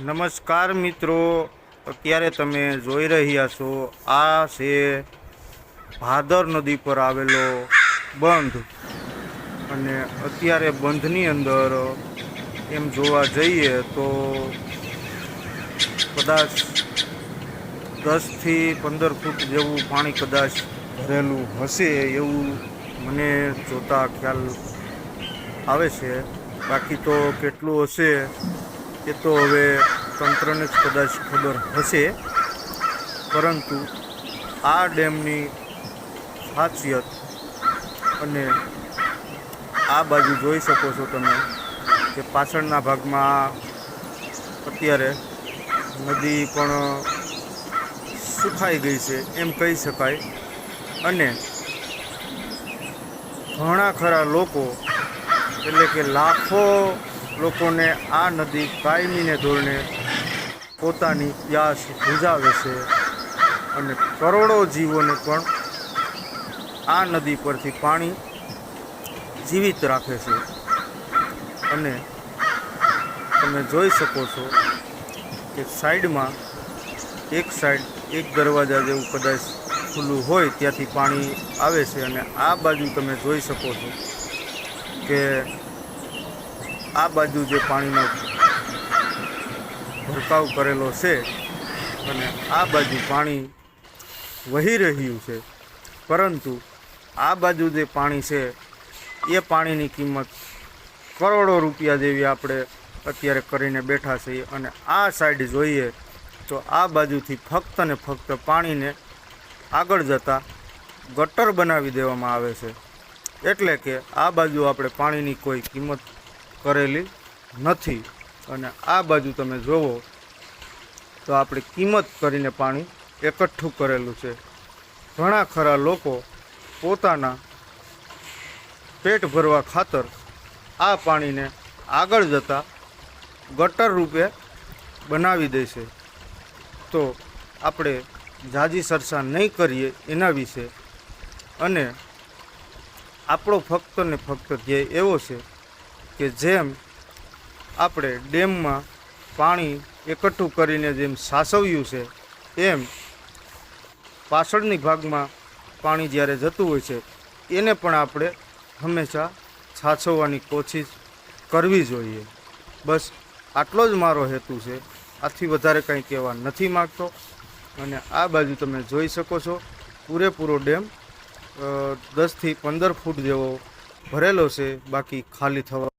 નમસ્કાર મિત્રો. અત્યારે તમે જોઈ રહ્યા છો, આ છે ભાદર નદી પર આવેલો બંધ. અને અત્યારે બંધની અંદર એમ જોવા જઈએ તો કદાચ દસથી પંદર ફૂટ જેવું પાણી કદાચ ભરેલું હશે એવું મને જોતા ખ્યાલ આવે છે. બાકી તો કેટલું હશે એ તો હવે તંત્રને જ કદાચ ખબર હશે. પરંતુ આ ડેમની ખાસિયત અને આ બાજુ જોઈ શકો છો તમે કે પાછળના ભાગમાં અત્યારે નદી પણ સુખાઈ ગઈ છે એમ કહી શકાય. અને ઘણા ખરા લોકો એટલે કે લાખો લોકોને આ નદી કાયમીને ધોરણે પોતાની પ્યાસ બુજાવે છે અને કરોડો જીવોને પણ આ નદી પરથી પાણી જીવિત રાખે છે. અને તમે જોઈ શકો છો કે સાઈડમાં એક સાઈડ એક દરવાજા જેવું કદાચ ખુલ્લું હોય ત્યાંથી પાણી આવે છે. અને આ બાજુ તમે જોઈ શકો છો કે આ બાજુ જે પાણીનો ભરકાવ કરેલો છે અને આ બાજુ પાણી વહી રહ્યું છે, પરંતુ આ બાજુ જે પાણી છે, એ પાણીની કિંમત કરોડો રૂપિયા જેવી આપણે અત્યારે કરીને બેઠા છીએ અને આ સાઈડ જોઈએ તો આ બાજુથી ફક્ત ને ફક્ત પાણીને આગળ જતાં ગટર બનાવી દેવામાં આવે છે. એટલે કે આ બાજુ આપણે પાણીની કોઈ કિંમત કરેલી નથી. અને આ બાજુ તમે જોવો, તો આપણે કિંમત કરીને પાણી એકઠું કરેલું છે. ઘણા ખરા લોકો પોતાના પેટ ભરવા ખાતર આ પાણીને આગળ જતાં ગટર રૂપે બનાવી દે છે. તો આપણે જાજી સરસા નહીં કરીએ એના વિશે. અને આપણો ફક્ત ને ફક્ત ધ્યેય એવો છે કે જેમ આપણે ડેમમાં પાણી એકઠું કરીને જેમ સાસવ્યું છે, એમ પાછળની ભાગમાં પાણી જ્યારે જતું હોય છે, એને પણ આપણે હંમેશા સાચવવાની કોશિશ કરવી જોઈએ. બસ આટલો જ મારો હેતુ છે. આથી વધારે કંઈ કહેવા નથી માગતો. અને આ બાજુ તમે જોઈ શકો છો, પૂરેપૂરો ડેમ દસથી પંદર ફૂટ જેવો ભરેલો છે, બાકી ખાલી થવા